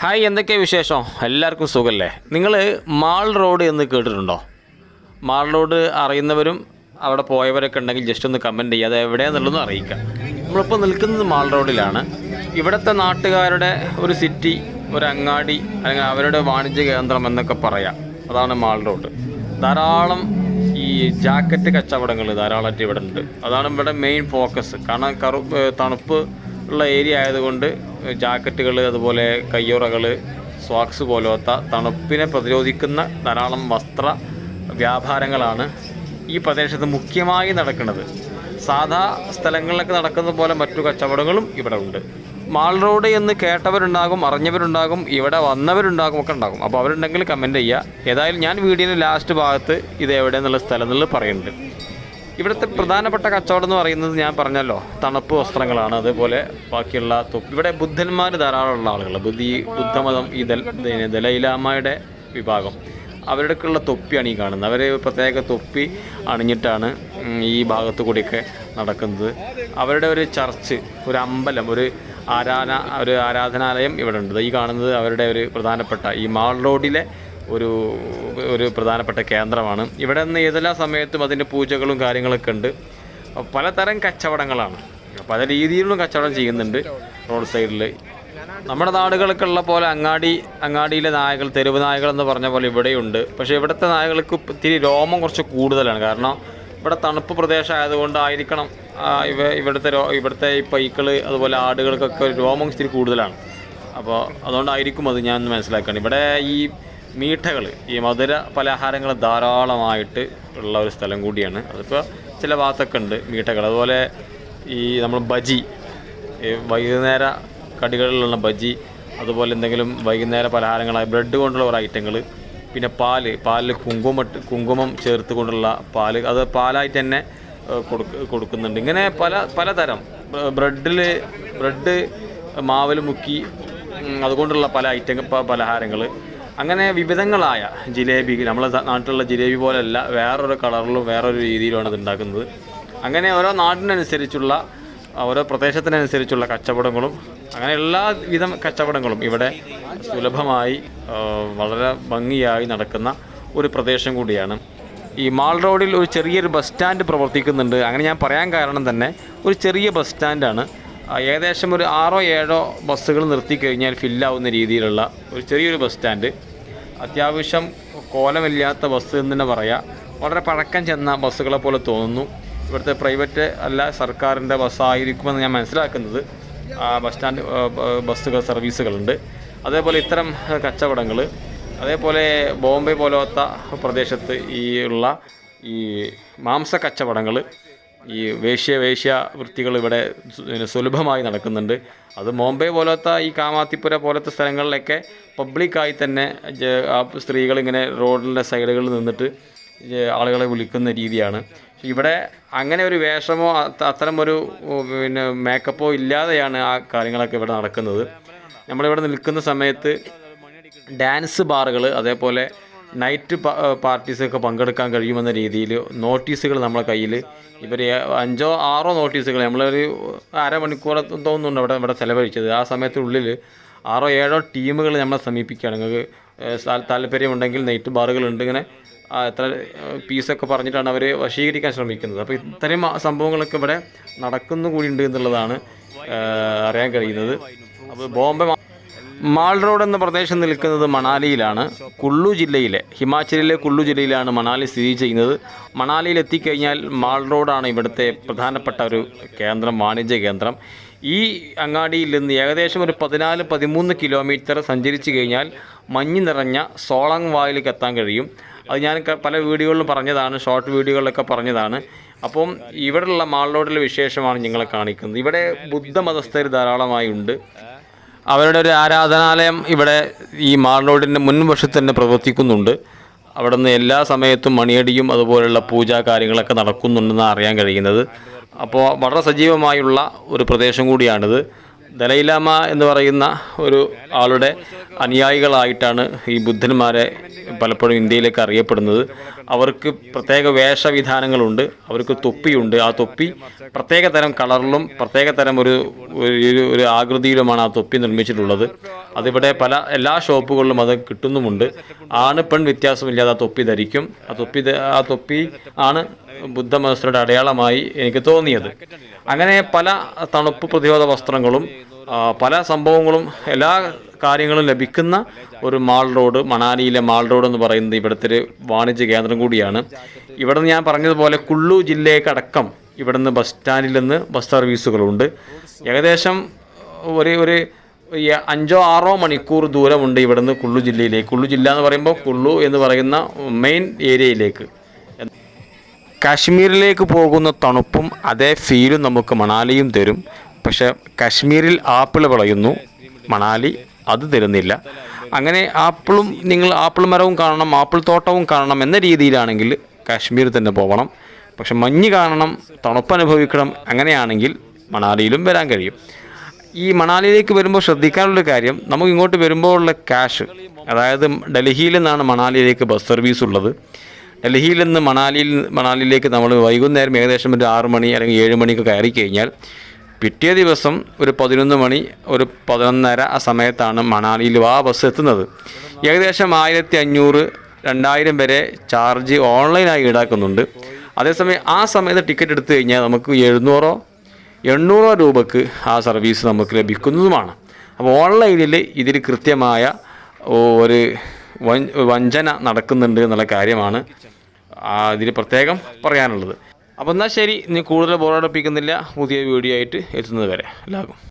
Hi എന്തൊക്കെ വിശേഷം? എല്ലാവർക്കും സുഖല്ലേ? നിങ്ങൾ മാൾ റോഡ് എന്ന് കേട്ടിട്ടുണ്ടോ? മാൾ റോഡ് അറിയുന്നവരും അവിടെ പോയവരൊക്കെ ഉണ്ടെങ്കിൽ ജസ്റ്റ് ഒന്ന് കമന്റ് ചെയ്യുക. അത് എവിടെയാണെന്നുള്ളതെന്ന് അറിയിക്കാം. നമ്മളിപ്പോൾ നിൽക്കുന്നത് മാൾ റോഡിലാണ്. ഇവിടുത്തെ നാട്ടുകാരുടെ ഒരു സിറ്റി ഒരു അങ്ങാടി അല്ലെങ്കിൽ അവരുടെ വാണിജ്യ കേന്ദ്രം എന്നൊക്കെ പറയാം. അതാണ് മാൾ റോഡ്. ധാരാളം ഈ ജാക്കറ്റ് കച്ചവടങ്ങൾ ധാരാളമായിട്ട് ഇവിടെ ഉണ്ട്. അതാണ് ഇവിടെ മെയിൻ ഫോക്കസ് കാരണം കറു തണുപ്പ് ഉള്ള ഏരിയ ആയതുകൊണ്ട് ജാക്കറ്റുകൾ അതുപോലെ കയ്യുറകൾ സോക്സ് പോലത്തെ തണുപ്പിനെ പ്രതിരോധിക്കുന്ന ധാരാളം വസ്ത്ര വ്യാപാരങ്ങളാണ് ഈ പ്രദേശത്ത് മുഖ്യമായി നടക്കുന്നത്. സാധാ സ്ഥലങ്ങളിലൊക്കെ നടക്കുന്ന പോലെ മറ്റു കച്ചവടങ്ങളും ഇവിടെ ഉണ്ട്. മാൾ റോഡ് എന്ന് കേട്ടവരുണ്ടാകും അറിഞ്ഞവരുണ്ടാകും ഇവിടെ വന്നവരുണ്ടാകും ഒക്കെ ഉണ്ടാകും. അപ്പോൾ അവരുണ്ടെങ്കിൽ കമന്റ് ചെയ്യുക. ഏതായാലും ഞാൻ വീഡിയോയുടെ ലാസ്റ്റ് ഭാഗത്ത് ഇത് എവിടെയെന്നുള്ള സ്ഥലം എന്നുള്ളത് പറയുന്നുണ്ട്. ഇവിടുത്തെ പ്രധാനപ്പെട്ട കച്ചവടം എന്ന് പറയുന്നത് ഞാൻ പറഞ്ഞല്ലോ തണുപ്പ് വസ്ത്രങ്ങളാണ്. അതുപോലെ ബാക്കിയുള്ള ഇവിടെ ബുദ്ധന്മാർ ധാരാളമുള്ള ആളുകൾ. ബുദ്ധി ബുദ്ധമതം ഈ ദലൈലാമയുടെ വിഭാഗം. അവരുടെയൊക്കെയുള്ള തൊപ്പിയാണ് ഈ കാണുന്നത്. അവർ പ്രത്യേക തൊപ്പി അണിഞ്ഞിട്ടാണ് ഈ ഭാഗത്തു കൂടിയൊക്കെ നടക്കുന്നത്. അവരുടെ ഒരു ചർച്ച് ഒരു അമ്പലം ഒരു ആരാധന ഒരു ആരാധനാലയം ഇവിടെ ഉണ്ട് ഈ കാണുന്നത് അവരുടെ ഒരു പ്രധാനപ്പെട്ട ഈ മാൾ റോഡിലെ ഒരു ഒരു പ്രധാനപ്പെട്ട കേന്ദ്രമാണ്. ഇവിടെ നിന്ന് ഏതെല്ലാം സമയത്തും അതിന്റെ പൂജകളും കാര്യങ്ങളൊക്കെ ഉണ്ട്. പലതരം കച്ചവടങ്ങളാണ്. പല രീതിയിലും കച്ചവടം ചെയ്യുന്നുണ്ട് റോഡ് സൈഡിൽ നമ്മുടെ നാടുകളൊക്കെ ഉള്ള പോലെ അങ്ങാടി അങ്ങാടിയിലെ നായകൾ തെരുവ് നായകൾ എന്ന് പറഞ്ഞ പോലെ ഇവിടെയുണ്ട്. പക്ഷേ ഇവിടുത്തെ നായകൾക്ക് ഇത്തിരി രോമം കുറച്ച് കൂടുതലാണ്. കാരണം ഇവിടെ തണുപ്പ് പ്രദേശം ആയിരിക്കണം ഇവ ഇവിടുത്തെ രോ ഇവിടുത്തെ ഈ പൈക്കൾ അതുപോലെ ആടുകൾക്കൊക്കെ രോമം ഇത്തിരി കൂടുതലാണ്. അപ്പോൾ അതുകൊണ്ടായിരിക്കും അത് ഞാൻ മനസ്സിലാക്കുകയാണ് ഇവിടെ ഈ മീഠകൾ ഈ മധുര പലഹാരങ്ങൾ ധാരാളമായിട്ട് ഉള്ള ഒരു സ്ഥലം കൂടിയാണ്. അതിപ്പോൾ ചില ഭാഗത്തൊക്കെ ഉണ്ട് മീഠകൾ. അതുപോലെ ഈ നമ്മൾ ബജി വൈകുന്നേര കടികളിലുള്ള ബജി അതുപോലെ എന്തെങ്കിലും വൈകുന്നേര പലഹാരങ്ങളായ ബ്രെഡ് കൊണ്ടുള്ള കുറേ ഐറ്റങ്ങൾ പിന്നെ പാൽ പാലിൽ കുങ്കുമം കുങ്കുമം ചേർത്ത് കൊണ്ടുള്ള പാൽ. അത് പാലായിട്ട് തന്നെ കൊടുക്കുന്നുണ്ട്. ഇങ്ങനെ പല പലതരം. ബ്രെഡിൽ ബ്രെഡ് മാവൽ മുക്കി അതുകൊണ്ടുള്ള പല ഐറ്റം പലഹാരങ്ങൾ അങ്ങനെ വിവിധങ്ങളായ ജിലേബി നമ്മളെ നാട്ടിലുള്ള ജിലേബി പോലെയല്ല വേറൊരു കളറിലും വേറൊരു രീതിയിലുമാണ് ഇത് ഉണ്ടാക്കുന്നത് അങ്ങനെ ഓരോ നാടിനനുസരിച്ചുള്ള ഓരോ പ്രദേശത്തിനനുസരിച്ചുള്ള കച്ചവടങ്ങളും അങ്ങനെ എല്ലാ വിധം കച്ചവടങ്ങളും ഇവിടെ സുലഭമായി വളരെ ഭംഗിയായി നടക്കുന്ന ഒരു പ്രദേശം കൂടിയാണ്. ഈ മാൾ റോഡിൽ ഒരു ചെറിയൊരു ബസ് സ്റ്റാൻഡ് പ്രവർത്തിക്കുന്നുണ്ട്. അങ്ങനെ ഞാൻ പറയാൻ കാരണം തന്നെ ഒരു ചെറിയ ബസ് സ്റ്റാൻഡാണ്. ഏകദേശം ഒരു ആറോ ഏഴോ ബസ്സുകൾ നിർത്തി കഴിഞ്ഞാൽ ഫില്ലാവുന്ന രീതിയിലുള്ള ഒരു ചെറിയൊരു ബസ് സ്റ്റാൻഡ്. അത്യാവശ്യം കോലമില്ലാത്ത ബസ് എന്ന് തന്നെ പറയാം. വളരെ പഴക്കം ചെന്ന ബസ്സുകളെ പോലെ തോന്നുന്നു. ഇവിടുത്തെ പ്രൈവറ്റ് അല്ല സർക്കാരിന്റെ ബസ്സായിരിക്കുമെന്ന് ഞാൻ മനസ്സിലാക്കുന്നത്. ആ ബസ് സ്റ്റാൻഡ് ബസ്സുകൾ സർവീസുകളുണ്ട്. അതേപോലെ ഇത്തരം കച്ചവടങ്ങൾ അതേപോലെ ബോംബെ പോലത്തെ പ്രദേശത്ത് ഈ ഉള്ള ഈ മാംസ കച്ചവടങ്ങൾ ഈ വേശ്യ വേശ്യ വൃത്തികൾ ഇവിടെ സുലഭമായി നടക്കുന്നുണ്ട്. അത് ബോംബെ പോലത്തെ ഈ കാമാത്തിപ്പുര പോലത്തെ സ്ഥലങ്ങളിലൊക്കെ പബ്ലിക്കായി തന്നെ ആ സ്ത്രീകൾ ഇങ്ങനെ റോഡിന്റെ സൈഡുകളിൽ നിന്നിട്ട് ആളുകളെ വിളിക്കുന്ന രീതിയാണ്. ഇവിടെ അങ്ങനെ ഒരു വേഷമോ അത്തരമൊരു പിന്നെ മേക്കപ്പോ ഇല്ലാതെയാണ് ആ കാര്യങ്ങളൊക്കെ ഇവിടെ നടക്കുന്നത്. നമ്മളിവിടെ നിൽക്കുന്ന സമയത്ത് ഡാൻസ് ബാറുകൾ അതേപോലെ നൈറ്റ് പാർട്ടീസൊക്കെ പങ്കെടുക്കാൻ കഴിയുമെന്ന രീതിയിൽ നോട്ടീസുകൾ നമ്മളെ കയ്യിൽ. ഇവർ അഞ്ചോ ആറോ നോട്ടീസുകൾ നമ്മളൊരു അരമണിക്കൂർ തോന്നുന്നുണ്ട് അവിടെ ഇവിടെ ചിലവഴിച്ചത്. ആ സമയത്തിനുള്ളിൽ ആറോ ഏഴോ ടീമുകൾ നമ്മളെ സമീപിക്കുകയാണ്. നിങ്ങൾക്ക് താല്പര്യമുണ്ടെങ്കിൽ നൈറ്റ് ബാറുകളുണ്ട്. ഇങ്ങനെ എത്ര പീസൊക്കെ പറഞ്ഞിട്ടാണ് അവർ വശീകരിക്കാൻ ശ്രമിക്കുന്നത്. അപ്പോൾ ഇത്തരം സംഭവങ്ങളൊക്കെ ഇവിടെ നടക്കുന്നു കൂടി ഉണ്ട് എന്നുള്ളതാണ് അറിയാൻ കഴിയുന്നത്. അപ്പോൾ ബോംബെ മാൾ റോഡ് എന്ന പ്രദേശം നിൽക്കുന്നത് മണാലിയിലാണ്. കുള്ളു ജില്ലയിലെ ഹിമാചലിലെ കുള്ളു ജില്ലയിലാണ് മണാലി സ്ഥിതി ചെയ്യുന്നത്. മണാലിയിൽ എത്തിക്കഴിഞ്ഞാൽ മാൾ റോഡാണ് ഇവിടുത്തെ പ്രധാനപ്പെട്ട ഒരു കേന്ദ്രം വാണിജ്യ കേന്ദ്രം. ഈ അങ്ങാടിയിൽ നിന്ന് ഏകദേശം ഒരു പതിനാല് പതിമൂന്ന് കിലോമീറ്റർ സഞ്ചരിച്ചു കഴിഞ്ഞാൽ മഞ്ഞ് നിറഞ്ഞ സോളങ് വായിലേക്ക് എത്താൻ കഴിയും. അത് ഞാൻ പല വീഡിയോകളിലും പറഞ്ഞതാണ് ഷോർട്ട് വീഡിയോകളിലൊക്കെ പറഞ്ഞതാണ്. അപ്പം ഇവിടെയുള്ള റോഡിലെ വിശേഷമാണ് നിങ്ങളെ കാണിക്കുന്നത്. ഇവിടെ ബുദ്ധമതസ്ഥർ ധാരാളമായി ഉണ്ട്. അവരുടെ ഒരു ആരാധനാലയം ഇവിടെ ഈ മാൾ റോഡിന്റെ മുൻവശത്ത് തന്നെ പ്രവർത്തിക്കുന്നുണ്ട്. അവിടെ നിന്ന് എല്ലാ സമയത്തും മണിയടിയും അതുപോലുള്ള പൂജാ കാര്യങ്ങളൊക്കെ നടക്കുന്നുണ്ടെന്ന് അറിയാൻ കഴിയുന്നത്. അപ്പോൾ വളരെ സജീവമായുള്ള ഒരു പ്രദേശം കൂടിയാണിത്. ദലൈലാമ എന്ന് പറയുന്ന ഒരു ആളുടെ അനുയായികളായിട്ടാണ് ഈ ബുദ്ധന്മാരെ പലപ്പോഴും ഇന്ത്യയിലേക്ക് അറിയപ്പെടുന്നത്. അവർക്ക് പ്രത്യേക വേഷവിധാനങ്ങളുണ്ട് അവർക്ക് തൊപ്പിയുണ്ട്. ആ തൊപ്പി പ്രത്യേക തരം കളറിലും പ്രത്യേക തരം ഒരു ഒരു ആകൃതിയിലുമാണ് ആ തൊപ്പി നിർമ്മിച്ചിട്ടുള്ളത്. അതിവിടെ പല എല്ലാ ഷോപ്പുകളിലും അത് കിട്ടുന്നുമുണ്ട്. ആണ് പെൺ വ്യത്യാസമില്ലാതെ ആ തൊപ്പി ധരിക്കും. ആ തൊപ്പി ആ തൊപ്പി ആണ് ബുദ്ധമതസ്ഥരുടെ അടയാളമായി എനിക്ക് തോന്നിയത്. അങ്ങനെ പല തണുപ്പ് പ്രതിരോധ വസ്ത്രങ്ങളും പല സംഭവങ്ങളും എല്ലാ കാര്യങ്ങളും ലഭിക്കുന്ന ഒരു മാൾ റോഡ് മണാലിയിലെ മാൾ റോഡ് എന്ന് പറയുന്നത് ഇവിടുത്തെ ഒരു വാണിജ്യ കേന്ദ്രം കൂടിയാണ്. ഇവിടെ ഞാൻ പറഞ്ഞതുപോലെ കുള്ളു ജില്ലയ്ക്കടക്കം ഇവിടുന്ന് ബസ് സ്റ്റാൻഡിൽ നിന്ന് ബസ് സർവീസുകളുണ്ട്. ഏകദേശം ഒരു ഒരു അഞ്ചോ ആറോ മണിക്കൂർ ദൂരമുണ്ട് ഇവിടുന്ന് കുള്ളു ജില്ലയിലേക്ക്. കുള്ളു ജില്ല എന്ന് പറയുമ്പോൾ കുള്ളു എന്ന് പറയുന്ന മെയിൻ ഏരിയയിലേക്ക്. കാശ്മീരിലേക്ക് പോകുന്ന തണുപ്പും അതേ ഫീലും നമുക്ക് മണാലിയും തരും. പക്ഷെ കാശ്മീരിൽ ആപ്പിൾ വിളയുന്നു മണാലി അത് തരുന്നില്ല. അങ്ങനെ ആപ്പിളും നിങ്ങൾ ആപ്പിൾ മരവും കാണണം ആപ്പിൾ തോട്ടവും കാണണം എന്ന രീതിയിലാണെങ്കിൽ കാശ്മീർ തന്നെ പോകണം പക്ഷെ മഞ്ഞ് കാണണം തണുപ്പ് അനുഭവിക്കണം അങ്ങനെയാണെങ്കിൽ മണാലിയിലും വരാൻ കഴിയും. ഈ മണാലിയിലേക്ക് വരുമ്പോൾ ശ്രദ്ധിക്കാനുള്ള കാര്യം നമുക്ക് ഇങ്ങോട്ട് വരുമ്പോൾ ഉള്ള ക്യാഷ് അതായത് ഡൽഹിയിൽ നിന്നാണ് മണാലിയിലേക്ക് ബസ് സർവീസ് ഉള്ളത്. ഡൽഹിയിൽ നിന്ന് മണാലിയിൽ മണാലിയിലേക്ക് നമ്മൾ വൈകുന്നേരം ഏകദേശം ഒരു ആറ് മണി അല്ലെങ്കിൽ ഏഴ് മണിക്ക് കയറി കഴിഞ്ഞാൽ പിറ്റേ ദിവസം ഒരു പതിനൊന്ന് മണി ഒരു പതിനൊന്നര ആ സമയത്താണ് മണാലിയിൽ ആ ബസ് എത്തുന്നത്. ഏകദേശം ആയിരത്തി അഞ്ഞൂറ് രണ്ടായിരം വരെ ചാർജ് ഓൺലൈനായി ഈടാക്കുന്നുണ്ട്. അതേസമയം ആ സമയത്ത് ടിക്കറ്റ് എടുത്തു കഴിഞ്ഞാൽ നമുക്ക് എഴുന്നൂറോ എണ്ണൂറോ രൂപക്ക് ആ സർവീസ് നമുക്ക് ലഭിക്കുന്നതുമാണ്. അപ്പോൾ ഓൺലൈനിൽ ഇതിൽ കൃത്യമായ ഒരു വഞ്ചന നടക്കുന്നുണ്ട് എന്നുള്ള കാര്യമാണ് അതിൽ പ്രത്യേകം പറയാനുള്ളത്. അപ്പോൾ എന്നാൽ ശരി ഇനി കൂടുതൽ ബോറടിപ്പിക്കുന്നില്ല. പുതിയ വീഡിയോ ആയിട്ട് എത്തുന്നത് വരെ. എല്ലാവർക്കും.